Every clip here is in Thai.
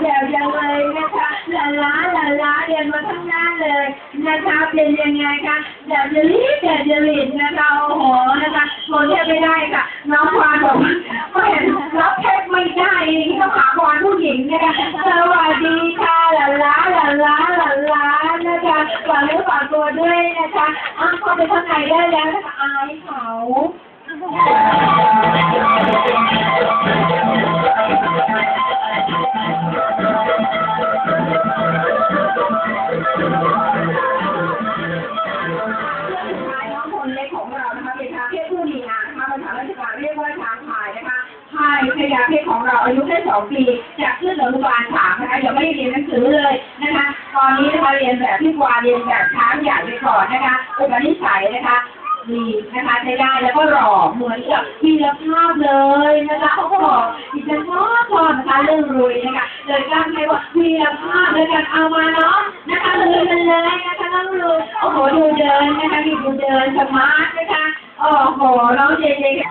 แจ๋วจังเลยนะคะลาล้าลาล้าเรียนมาทั้งนั้นเลยนะคะเป็นยังไงคะแจ๋วจะรีบแจ๋วจะรีบนะคะโอ้โหนะคะคนเทียบไม่ได้ค่ะ น้องควานบอกว่าเห็นรับแทบไม่ได้ต้องหาควานผู้หญิงนะคะสวัสดีค่ะลาล้าลาล้าลาล้านะคะฝากเนื้อฝากตัวด้วยนะคะอ้าวเข้าไปข้างในได้แล้วนะคะอายเขา นะคะภาษาราชการเรียกว่าช้างพายนะคะพายพญาเพศของเราอายุแค่สองปีจากขึ้นอนุบาลสามนะคะยังไม่ได้เรียนหนังสือเลยนะคะ ตอนนี้นะคะเรียนแบบพี่กวาเรียนแบบช้างใหญ่ไปก่อนนะคะอุปนิสัยนะคะดีนะคะใช้ได้แล้วก็หล่อเหมือนกับพีรภาพเลยนะคะเขาบอกดิฉันชอบชอบนะคะเรื่องรวยนะคะเลยกล้าให้ว่าพีรภาพเลยกันเอามาเนาะนะคะเลยมันเลยนะคะน้องรวยโอ้โหดูเดินนะคะมีดูเดินสมาร์ทนะคะ โอ้โหน้องเจเจก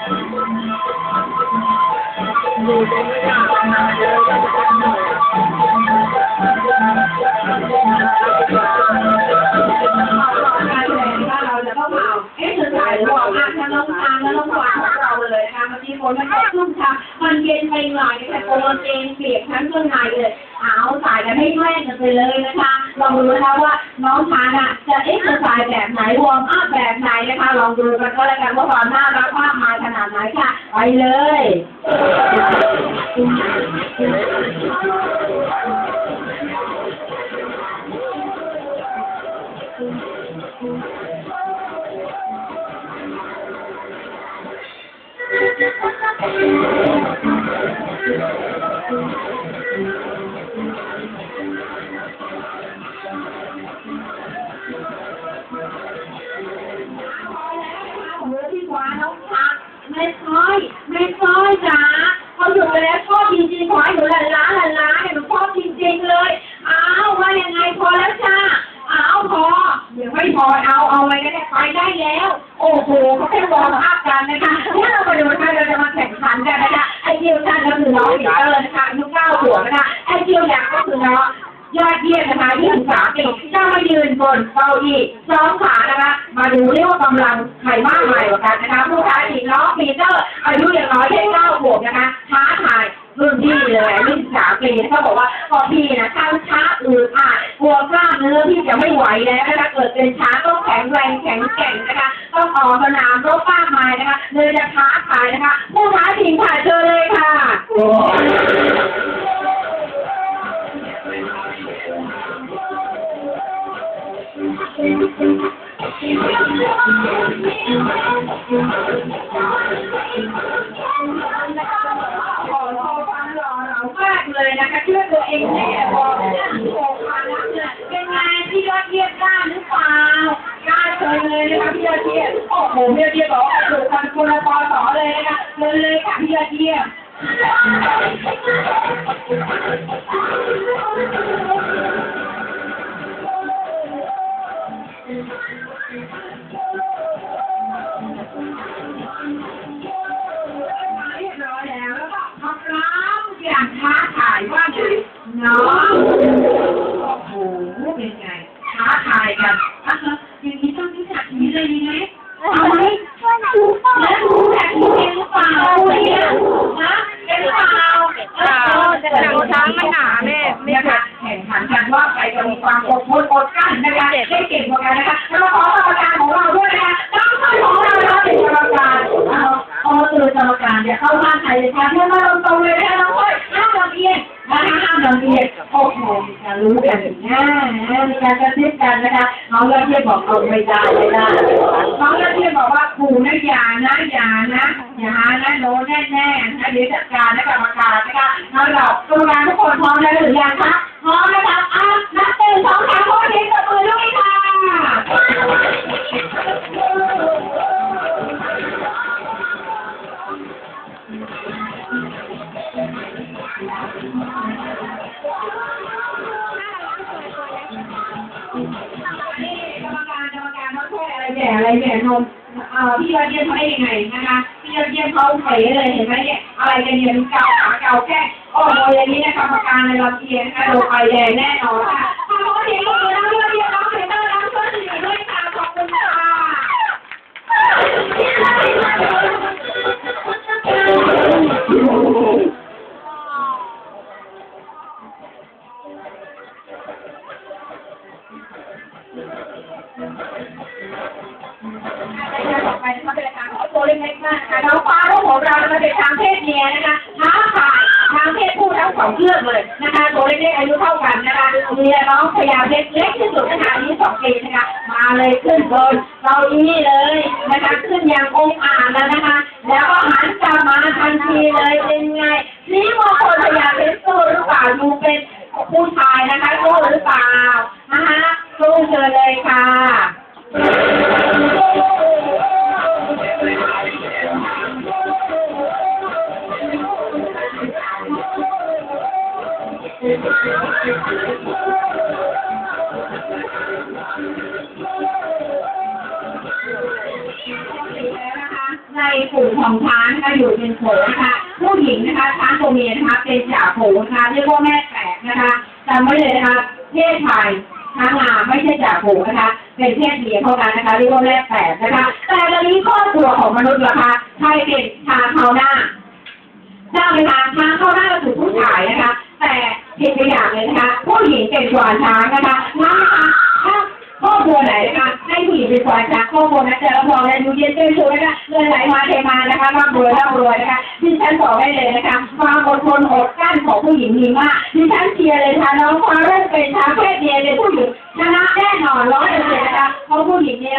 ารแสดงที่บ้านเราจะต้องเอาเอ๊ะเธอถ่ายบอกอะถ้าน้องทางแล้วน้องวางของเราเลยนะคะเมื่อกี้ฝนมันตกชุ่มช้ำมันเย็นไปหน่อยแต่ตัวเองเปียกทั้งเครื่องในเลย เอาใส่กันให้แม่กันไปเลยนะคะลองดูนะคะว่า น้องทานอะจะเอ๊ะเธอถ่ายแบบไหนวอร์มอัพแบบไหนนะคะ ลองดูกันก็แล้วกันว่าความน่ารักมากมายขนาดไหนค่ะ ไปเลย โอ้โหพี่กวางน้องพักไม่ค่อยไม่ค่อยจ้าเขาหยุดไปแล้วชอบจริงๆขอให้หนูละล้าละล้าเนี่ยหนูชอบจริงๆเลยอ้าวว่ายังไงพอแล้วจ้าอ้าวพอเดี๋ยวไม่พอเอาเอาอะไรก็ได้ไปได้แล้ว โอ้โหเขาแค่วอร์มอัพกันนะคะที่เราไปดูนะคะเราจะมาแข่งขันกันนะคะไอเดียวชันก็คือน้องปีเตอร์นะคะอายุเก้าขวบนะคะไอเดียวยักก็คือน้อง ยอดเยี่ยมนะคะยี่สิบสามปีเจ้ามายืนบนเก้าอี้สองขานะคะ มาดูเรียกว่ากำลังใครมากใหม่กว่ากันนะคะ ผู้ท้าชิงน้องปีเตอร์อายุอย่างน้อยแค่เก้าขวบนะคะ ท้าทายรุ่นพี่เลยยี่สิบสามปีเขาบอกว่าพอพี่นะช้าช้าอืดอาดกลัวกล้ามเนื้อพี่จะไม่ไหวแล้วนะคะเกิดเป็นช้าต้องแข็งแรงแข็งแกร่งนะคะต้องออกสนามรบมากมายนะคะเลยจะท้าทายนะคะ ผู้ท้าชิงค่ะเชิญเลยค่ะ เหลามากเลยนะคะเชื่อตัวเองแน่บอกเนี่ยโอ้ฟังแล้วเนี่ยเป็นไงพี่ยอดเยี่ยมกล้าหรือเปล่ากล้าเชิญเลยนะคะพี่ยอดเยี่ยมโอ้โหพี่ยอดเยี่ยมบอกว่าถูกกันคนละปอสอเลยนะคะเชิญเลยค่ะพี่ยอดเยี่ยม น้องโอ้โหเป็นไงท้าทายกันอะฮะอย่างนี้ต้องรู้จักนี้เลยดีไหมเอาไหมแล้วรู้จักนี้เองหรือเปล่าเนี่ยฮะเป็นหรือเปล่าเออหนังช้างมันหนาแม่ไม่นะคะแข่งขันกันว่าใครจะมีความอดทนอดกลั้นนะคะได้เก่งกว่ากันนะคะแล้วขอกรรมการของเราด้วยนะคะน้องคนของเราเราเป็นกรรมการเอาเอาตัวกรรมการเนี่ยเข้าบ้านใครเลยค่ะเพื่อนมาตรงๆเลยนะคะน้องค่อย ห้าเอียงโอ้โมีการรู้กันนะมีการกระซิบกันนะคะน้องยอดเยี่ยมบอกเอาไม่ได้ไม่ได้น้องยอดเยี่ยมบอกว่าครูนะอย่านะอย่านะอย่านะโดนแน่ๆนะเดี๋ยวจัดการนะกรรมการนะคะแล้วเรากรรมการทุกคนพร้อมแล้วหรือยังคะพร้อมนะคะอะนับหนึ่งสองสามโค้ชทีมตบมือด้วยค่ะ กรรมการกรรมการเขาช่วยอะไรแย่อะไรแย่นมเอ่อพี่ยอดเยี่ยมเขาได้ยังไงนะคะพี่ยอดเยี่ยมเขาเป๋เลยเห็นไหมเนี่ยอะไรกันเนี่ยมันเก่าขาเก่าแค่โอ้อ้โหอย่างนี้นะกรรมการในลำเอียงนะคะโดนไฟแดงแน่นอนค่ะขอบคุณทีมคุณน้องเรียนเรียนน้องเทรนเนอร์น้องเพื่อนสีด้วยค่ะขอบคุณค่ะ นะคะเป็นรายการของตัวเล็กๆมากนะคะน้องฟ้าลูกของเรามันเป็นทางเพศเมียนะคะท้าทายทางเพศผู้ทั้งสองเลือกเลยนะคะตัวเล็กๆอายุเท่ากันนะคะมีน้องพญาเพชรเล็กที่สุดนะคะอายุสองปีนะคะมาเลยขึ้นบนเก้าอี้เลยนะคะขึ้นอย่างองอาจแล้วนะคะ แล้วก็หันกลับมาทันทีเลยเป็นไงนี่มงคลพญาเพชรสู้หรือเปล่าดูเป็นผู้ชายนะคะสู้หรือเปล่านะคะสู้เชิญเลยค่ะ ในกลุ่มของช้างนะคะอยู่เป็นโขนะคะผู้หญิงนะคะช้างตัวเมียนะคะเป็นจ่าโขนะคะเรียกว่าแม่แปดนะคะจำไว้เลยนะคะเพศชายช้างงาไม่ใช่จ่าโขนะคะ เป็นเพศเมียเท่านั้นนะคะเรียกว่าแม่แปดนะคะ แต่ตอนนี้ครอบครัวของมนุษย์ล่ะคะใครเป็นชางเขาหน้าทราบไหมคะช้างเข้าได้ก็ถูกผู้ชายนะคะ ผิดไปอย่างเลยนะคะ ผู้หญิงเป็นกวานช้างนะคะนะคะถ้าครอบครัวไหนนะคะให้ผู้หญิงเป็นกวานช้างครอบครัวนั้นจะรับรองและดูเย็นเป็นสุขนะคะเงินไหลมาเทมานะคะร่ำรวยร่ำรวยนะคะดิฉันบอกได้เลยนะคะความอดทนอดกลั้นของผู้หญิงมีมากดิฉันเชียร์เลยค่ะน้องฟ้าเริ่มเป็นช้างเพศเมียเป็นผู้หญิงชนะแน่นอนร้อยเปอร์เซ็นต์นะคะเพราะผู้หญิงเนี่ย